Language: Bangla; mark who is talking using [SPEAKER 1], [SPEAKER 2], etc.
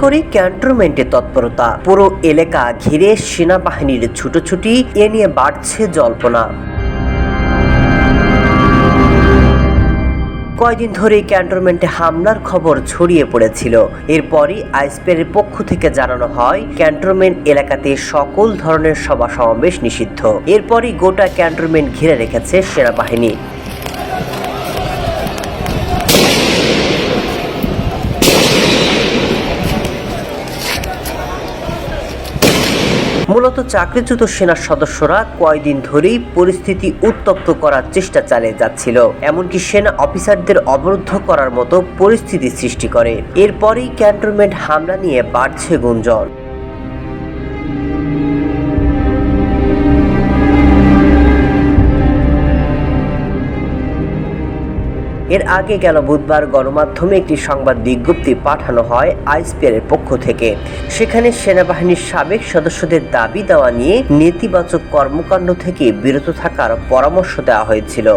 [SPEAKER 1] করে ক্যান্টনমেন্টে তৎপরতা। পুরো এলাকা ঘিরে সেনাবাহিনীর ছুটোছুটি, এ নিয়ে বাড়ছে জল্পনা। কয়দিন ধরেই ক্যান্টনমেন্টে হামলার খবর ছড়িয়ে পড়েছিল। এরপরই আইসপের পক্ষ থেকে জানানো হয়, ক্যান্টনমেন্ট এলাকাতে সকল ধরনের সভা সমাবেশ নিষিদ্ধ। এরপরই গোটা ক্যান্টনমেন্ট ঘিরে রেখেছে সেনাবাহিনী। মূলত চাকরিচ্যুত সেনার সদস্যরা কয়দিন ধরেই পরিস্থিতি উত্তপ্ত করার চেষ্টা চালিয়ে যাচ্ছিল। এমনকি সেনা অফিসারদের অবরুদ্ধ করার মতো পরিস্থিতি সৃষ্টি করে। এরপরেই ক্যান্টনমেন্ট হামলা নিয়ে বাড়ছে গুঞ্জন। এর আগে গেল বুধবার গণমাধ্যমে একটি সংবাদ বিজ্ঞপ্তি পাঠানো হয় আইসপিআরের পক্ষ থেকে। সেখানে সেনাবাহিনীর সাবেক সদস্যদের দাবি দেওয়া নিয়ে নেতিবাচক কর্মকাণ্ড থেকে বিরত থাকার পরামর্শ দেওয়া হয়েছিল।